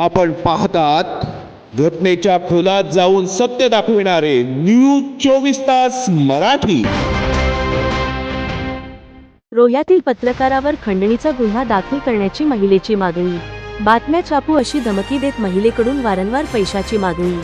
आपण पाहतात घटनेच्या खोलात जाऊन सत्य दाखविणारे न्यूज चोवीस तास मराठी. रोह्यातील पत्रकारावर खंडणीचा गुन्हा दाखल करण्याची महिलेची मागणी. बातम्या छापू अशी धमकी देत महिलेकडून वारंवार पैशाची मागणी.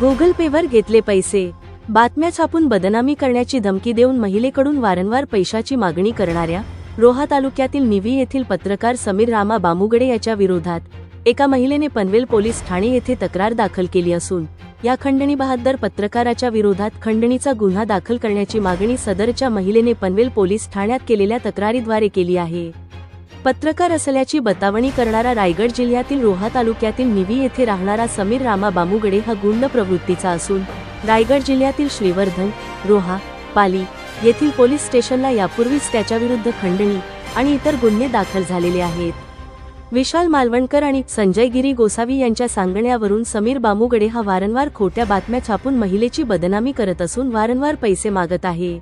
गुगल पे वर घेतले पैसे. बातम्या छापून बदनामी करण्याची धमकी देऊन महिलेकडून वारंवार पैशाची मागणी करणाऱ्या रोहा तालुक्यातील निवी येथील पत्रकार समीर रामा बामुगडे याच्या विरोधात एका महिलेने पनवेल पोलीस ठाणे येथे तक्रार दाखल केली असून या खंडणी बहादर पत्रकाराच्या विरोधात खंडणीचा गुन्हा दाखल करण्याची मागणी सदरच्या महिलेने पनवेल पोलीस ठाण्यात केलेल्या तक्रारीद्वारे केली आहे. पत्रकार असल्याची बतावणी करणारा रायगड जिल्ह्यातील रोहा तालुक्यातील निवी येथे राहणारा समीर रामा बामुगडे हा गुंड प्रवृत्तीचा असून रायगड जिल्ह्यातील श्रीवर्धन रोहा पाली येथील पोलीस स्टेशनला यापूर्वीच त्याच्याविरुद्ध खंडणी आणि इतर गुन्हे दाखल झालेले आहेत. विशाल मालवणकर आणि संजय गिरी गोसावी यांच्या सांगण्यावरून समीर बामुगडे हा वारंवार खोट्या बातम्या छापून महिलेची बदनामी करत असून वारंवार पैसे मागत आहे.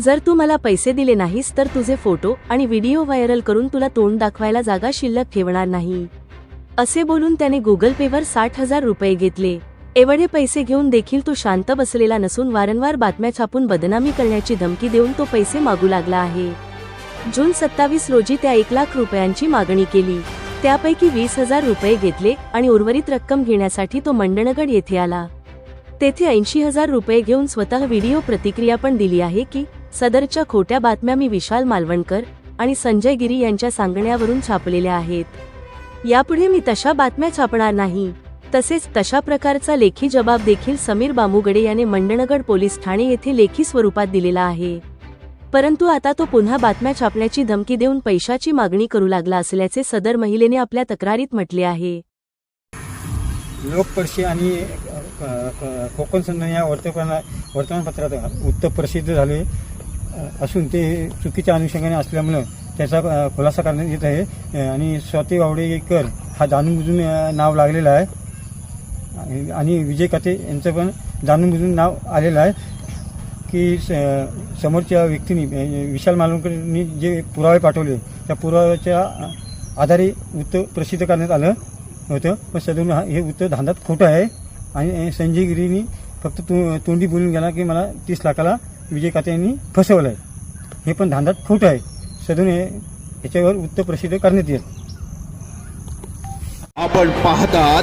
जर तू मला पैसे दिले नाहीस तर तुझे फोटो आणि व्हिडिओ व्हायरल करून तुला तोंड दाखवायला जागा शिल्लक ठेवणार नाही. असे बोलून त्याने गुगल पेवर साठ हजार रुपये घेतले. एवढे पैसे घेऊन देखील तो शांत बसलेला नसून वारंवार बातम्या छापून बदनामी करण्याची धमकी देऊन तो पैसे मागू लागला आहे. जून सत्तावीस रोजी त्या एक लाख रुपयांची मागणी केली. त्यापैकी वीस हजार रुपये घेतले आणि उर्वरित रक्कम घेण्यासाठी तो मंडणगड येथे आला. तेथे ऐंशी हजार रुपये घेऊन स्वतः व्हिडिओ प्रतिक्रिया पण दिली आहे की सदरच्या खोट्या बातम्या मी विशाल मालवणकर आणि संजय गिरी यांच्या सांगण्यावरून छापलेल्या आहेत. यापुढे मी तशा बातम्या छापणार नाही. तसेच तशा प्रकारचा लेखी जबाब देखील समीर बामुगडे याने मंडणगड पोलीस ठाणे येथे लेखी स्वरूपात दिलेला आहे. परंतु आता तो पुन्हा बातम्या छापण्याची धमकी देऊन पैशाची मागणी करू लागला असल्याचे सदर महिलेने आपल्या तक्रारीत म्हटले आहे. लोकपर्शी आणि कोकण संधान या वर्तमाना वर्तमानपत्रात उत्तर प्रसिद्ध झाले असून ते चुकीच्या अनुषंगाने असल्यामुळं त्याचा खुलासा करण्यात येत आहे. आणि स्वाती वावडेकर हा जाणून बुजून नाव लागलेलं आहे. आणि- आणि विजय कथे यांचं पण जाणून बुजून नाव आलेलं आहे. की स- समोरच्या व्यक्तीने विशाल मालवणकरनी जे पुरावे पाठवले त्या पुराव्याच्या आधारे वृत्त प्रसिद्ध करण्यात आलं होतं. पण सदून हा- हे वृत्त धांदात खोटं आहे. आणि संजय गिरीनी फक्त तो तोंडी बोलून गेला की मला तीस लाखाला विजय कात्यांनी फसवलं आहे हे पण धांदात खोटं आहे. सदून हे याच्यावर वृत्त प्रसिद्ध करण्यात येईल. आपण पाहतात